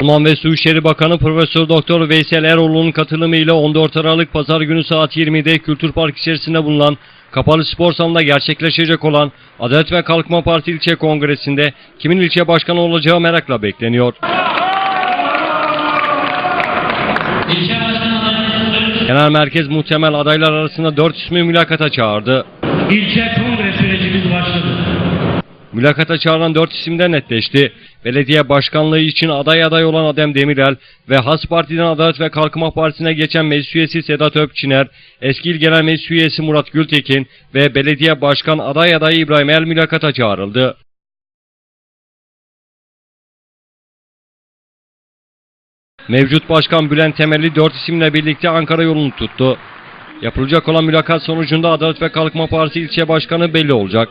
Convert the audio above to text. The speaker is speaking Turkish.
Orman ve Su İşleri Bakanı Profesör Doktor Veysel Eroğlu'nun katılımıyla 14 Aralık Pazar günü saat 20'de Kültür Park içerisinde bulunan kapalı spor salonunda gerçekleşecek olan Adalet ve Kalkınma Parti ilçe kongresinde kimin ilçe başkanı olacağı merakla bekleniyor. Genel merkez muhtemel adaylar arasında 4 ismi mülakata çağırdı. İlçe kongre sürecimiz başladı. Mülakata çağrılan 4 isim de netleşti. Belediye başkanlığı için aday aday olan Adem Demirel ve Has Parti'den Adalet ve Kalkınma Partisi'ne geçen meclis üyesi Sedat Öpçiner, eski il genel meclis üyesi Murat Gültekin ve belediye başkan aday adayı İbrahim El mülakata çağrıldı. Mevcut başkan Bülent Temelli 4 isimle birlikte Ankara yolunu tuttu. Yapılacak olan mülakat sonucunda Adalet ve Kalkınma Partisi ilçe başkanı belli olacak.